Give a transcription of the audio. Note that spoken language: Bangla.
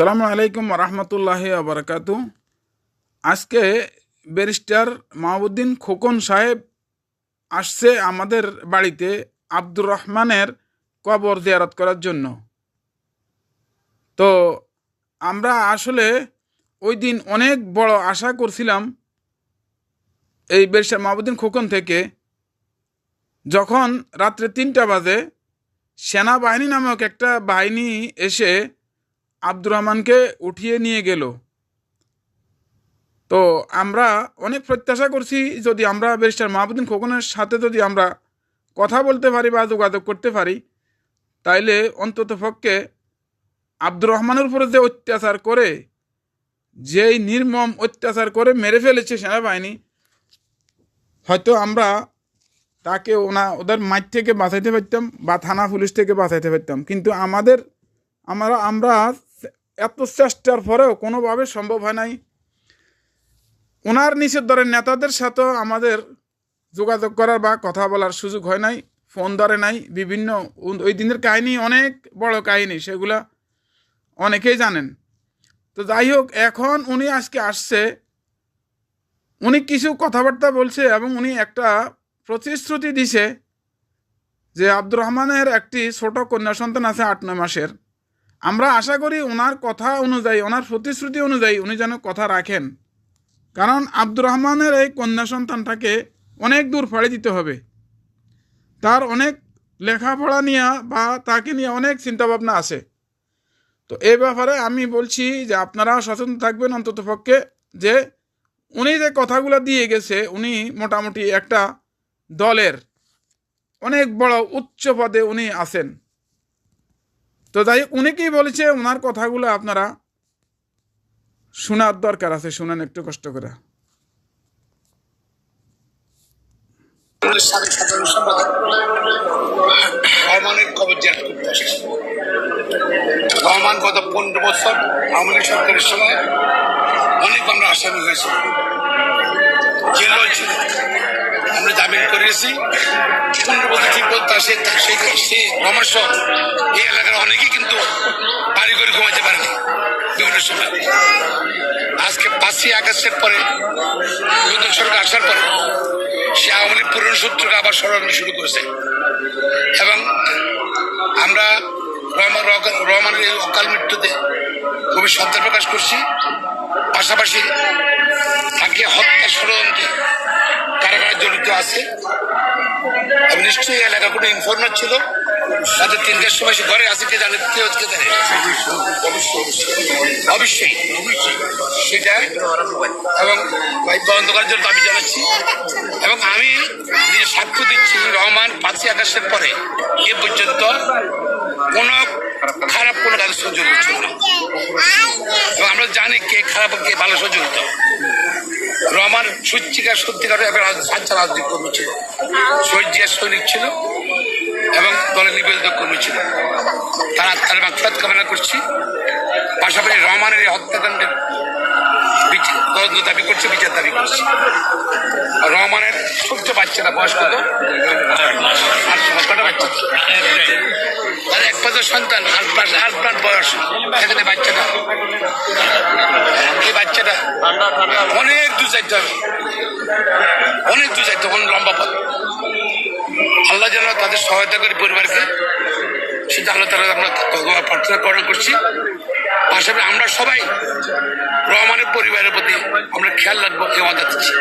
সালামু আলাইকুম রহমতুল্লাহ আবরকাত আজকে ব্যারিস্টার মাহবুদ্দিন খোকন সাহেব আসছে আমাদের বাড়িতে আব্দুর রহমানের কবর জিয়ারত করার জন্য। তো আমরা আসলে ওই দিন অনেক বড় আশা করছিলাম এই ব্যারিস্টার মাহবুদ্দিন খোকন থেকে, যখন রাত্রে তিনটা বাজে, সেনাবাহিনী নামক একটা বাহিনী এসে আব্দুর রহমানকে উঠিয়ে নিয়ে গেল। তো আমরা অনেক প্রত্যাশা করছি যদি আমরা ব্যারিস্টার মাহবুদ্দিন খোকনের সাথে যদি আমরা কথা বলতে পারি বা যোগাযোগ করতে পারি, তাইলে অন্তত পক্ষে আব্দুর রহমানের উপরে যে অত্যাচার করে, যেই নির্মম অত্যাচার করে মেরে ফেলেছে সেনাবাহিনী, হয়তো আমরা তাকে ওনা, ওদের মাঠ থেকে বাঁচাইতে পারতাম বা থানা পুলিশ থেকে বাঁচাইতে পারতাম। কিন্তু আমাদের, আমরা আমরা এত চেষ্টার পরেও কোনোভাবে সম্ভব হয় নাই। ওনার নিচের দরের নেতাদের সাথেও আমাদের যোগাযোগ করার বা কথা বলার সুযোগ হয় নাই, ফোন ধরে নাই, বিভিন্ন ওই দিনের কাহিনী অনেক বড় কাহিনী, সেগুলা অনেকেই জানেন। তো যাই হোক, এখন উনি আজকে আসছে, উনি কিছু কথাবার্তা বলছে এবং উনি একটা প্রতিশ্রুতি দিছে যে আব্দুর রহমানের একটি ছোট কন্যা সন্তান আছে আট, নয় মাসের। আমরা আশা করি ওনার কথা অনুযায়ী, ওনার প্রতিশ্রুতি অনুযায়ী উনি যেন কথা রাখেন। কারণ আব্দুর রহমানের এই কন্যা সন্তানটাকে অনেক দূর ফাড়ে দিতে হবে। তার অনেক লেখাপড়া নিয়ে বা তাকে নিয়ে অনেক চিন্তাভাবনা আছে। তো এই ব্যাপারে আমি বলছি যে আপনারা সচেতন থাকবেন অন্তত পক্ষে যে উনি যে কথাগুলো দিয়ে গেছে, উনি মোটামুটি একটা দলের অনেক বড় উচ্চ পদে উনি আছেন। তো যাই কি বলেছে, ওনার কথাগুলো আপনারা শোনার দরকার আছে, শুনেন একটু কষ্ট করে। আমাদের বছর আওয়ামী সরকারের সময় অনেক আমরা আসামি হয়েছি। আমরা জামিন ঠিক বলতে সে সেই সহ এই এলাকার অনেকেই কিন্তু বাড়ি করে ঘুমাইতে পারেনি। বিভিন্ন সময়। আজকে পাঁচই আগস্টের পরে, নতুন সরকার আসার পরে, সে আওয়ামী লীগ পুরনো সূত্রকে আবার স্মরণ শুরু করেছে। এবং আমরা রহমান রহমান- রহমানের এই অকাল মৃত্যুতে খুবই সন্তান প্রকাশ করছি। পাশাপাশি তাকে হত্যা ষড়যন্ত্রে আছে। এবং নিশ্চয়ই এলাকার কোনো ইনফরমার ছিল। তাদের তিনটার সময় সে ঘরে আছে কে জানে, কে হচ্ছে জানে। অবশ্যই। সেটা এবং তদন্ত করার জন্য দাবি জানাচ্ছি। এবং আমি নিজে সাক্ষ্য দিচ্ছি রহমান পাঁচই আকাশের পরে এ পর্যন্ত কোনো খারাপ কোনো কাজের সহ্য করছিল না। এবং আমরা জানি কে খারাপ কে ভালো সহ্য হতো। রহমান সত্যিকার সত্যিকার সাচ্চা রাজনীতি কর্মী ছিল শহীদ সৈনিক ছিল এবং দলের নিবেদিত কর্মী ছিল। তারা তার মাকসাদ কামনা করছি। পাশাপাশি রহমানের এই হত্যাকাণ্ডের তদন্ত দাবি করছে, বিচার দাবি করছে। রহমানের ছোট্ট বাচ্চাটা বয়স কত আট মাস কটা বাচ্চা তার এক সন্তান আট আট মাস বয়স। এখানে যাইতে হবে। অনেক দূর যাইতে অনেক লম্বা পথ। আল্লাহ যেন তাদের সহায়তা করে পরিবারকে সেটা আল্লাহ তারা আমরা প্রার্থনা করা করছি। পাশাপাশি আমরা সবাই রহমানের পরিবারের প্রতি আমরা খেয়াল রাখব এই আমাদের দিচ্ছি।